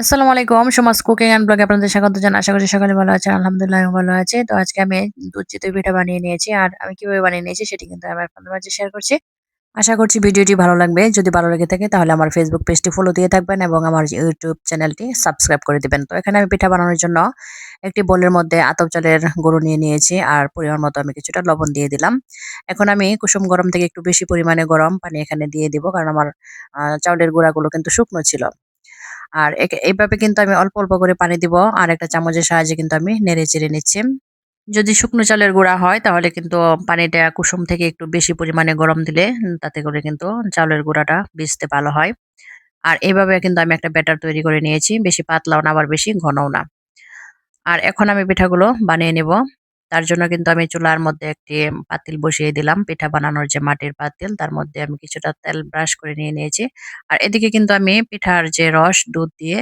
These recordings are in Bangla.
আসসালামু আলাইকুম সমাজ কুকিং অ্যান্ড ব্লগে আপনাদের স্বাগত জানাই। আশা করছি সকালে ভালো আছেন, আলহামদুলিল্লাহ ভালো আছে। তো আজকে আমি দুধ চিতই পিঠা বানিয়ে নিয়েছি, আর আমি কীভাবে বানিয়ে নিয়েছি সেটি কিন্তু আমি আপনাদের মাঝে শেয়ার করছি। আশা করছি ভিডিওটি ভালো লাগবে। যদি ভালো লেগে থাকে তাহলে আমার ফেসবুক পেজটি ফলো দিয়ে থাকবেন এবং আমার ইউটিউব চ্যানেলটি সাবস্ক্রাইব করে দিবেন। তো এখানে আমি পিঠা বানানোর জন্য একটি বোলের মধ্যে আতপ চালের গরু নিয়ে নিয়েছি, আর পরিমাণ মতো আমি কিছুটা লবণ দিয়ে দিলাম। এখন আমি কুসুম গরম থেকে একটু বেশি পরিমাণে গরম পানি এখানে দিয়ে দিব, কারণ আমার চাউলের গুঁড়াগুলো কিন্তু শুকনো ছিল। আর এইভাবে কিন্তু আমি অল্প অল্প করে পানি দিব আর একটা চামচের সাহায্যে কিন্তু আমি নেড়ে চেড়ে নিচ্ছি। যদি শুকনো চালের গুঁড়া হয় তাহলে কিন্তু পানিটা কুসুম থেকে একটু বেশি পরিমাণে গরম দিলে তাতে করে কিন্তু চাউলের গুঁড়াটা ভিজতে ভালো হয়। আর এইভাবে কিন্তু আমি একটা ব্যাটার তৈরি করে নিয়েছি, বেশি পাতলাও না আবার বেশি ঘনও না। আর এখন আমি পিঠাগুলো বানিয়ে নেব। তার জন্য কিন্তু আমি চুলার মধ্যে একটি পাতিল বসিয়ে দিলাম। পিঠা বানানোর যে মাটির পাতিল, তার মধ্যে আমি কিছুটা তেল ব্রাশ করে নিয়ে নিয়েছি। আর এদিকে কিন্তু আমি পিঠার যে রস, দুধ দিয়ে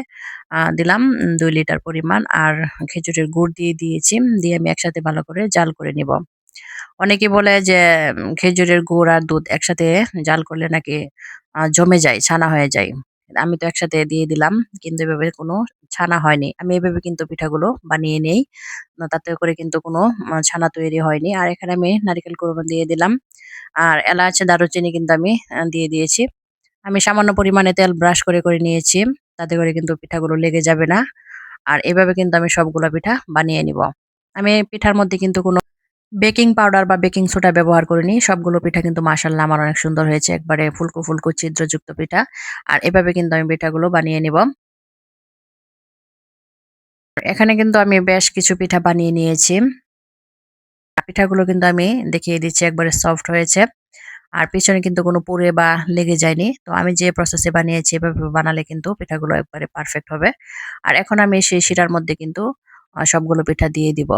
দিলাম দুই লিটার পরিমাণ। আর খেজুরের গুড় দিয়ে দিয়েছি, দিয়ে আমি একসাথে ভালো করে জাল করে নিব। অনেকে বলে যে খেজুরের গুড় আর দুধ একসাথে জাল করলে নাকি জমে যায়, ছানা হয়ে যায়। আমি তো একসাথে দিয়ে দিলাম, কিন্তু এভাবে কোনো ছানা হয়নি। আমি এভাবে কিন্তু পিঠাগুলো বানিয়ে নেই তাতে করে কিন্তু কোনো ছানা তৈরি হয়নি। আর এখানে আমি নারিকেল কোরমা দিয়ে দিলাম, আর এলাচ, দারুচিনি কিন্তু আমি দিয়ে দিয়েছি। আমি সামান্য পরিমাণে তেল ব্রাশ করে করে নিয়েছি, তাতে করে কিন্তু পিঠাগুলো লেগে যাবে না। আর এভাবে কিন্তু আমি সবগুলো পিঠা বানিয়ে নিব। আমি পিঠার মধ্যে কিন্তু কোনো বেকিং পাউডার বা বেকিং সোডা ব্যবহার করিনি সবগুলো পিঠা কিন্তু মাসাল্লাহ আমার অনেক সুন্দর হয়েছে। একবারে ফুলকো ফুলকো ছিদ্রযুক্ত পিঠা। আর এভাবে কিন্তু আমি পিঠাগুলো বানিয়ে নিব। এখানে কিন্তু আমি বেশ কিছু পিঠা বানিয়ে নিয়েছি। পিঠাগুলো কিন্তু আমি দেখিয়ে দিচ্ছি, একবারে সফট হয়েছে। আর পিছনে কিন্তু কোনো পুড়ে বা লেগে যায়নি। তো আমি যে প্রসেসে বানিয়েছি, এভাবে বানালে কিন্তু পিঠাগুলো একবারে পারফেক্ট হবে। আর এখন আমি সেই শিরার মধ্যে কিন্তু সবগুলো পিঠা দিয়ে দিব।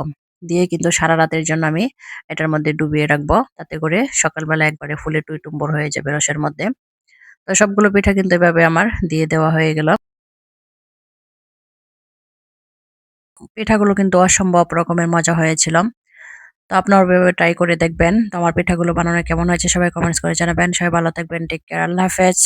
দিয়ে কিন্তু সারা রাতের জন্য আমি এটার মধ্যে ডুবিয়ে রাখব। তাতে করে সকালবেলা একবারে ফুলে টুই টুম্বর হয়ে যাবে রসের মধ্যে। তো সবগুলো পিঠা কিন্তু এভাবে আমার দিয়ে দেওয়া হয়ে গেল। পিঠাগুলো কিন্তু অসম্ভব রকমের মজা হয়েছিল। তো আপনার ওইভাবে ট্রাই করে দেখবেন। তো আমার পিঠাগুলো বানানো কেমন হয়েছে সবাই কমেন্টস করে জানাবেন। সবাই ভালো থাকবেন। টেক কেয়ার আল্লাহ হাফেজ।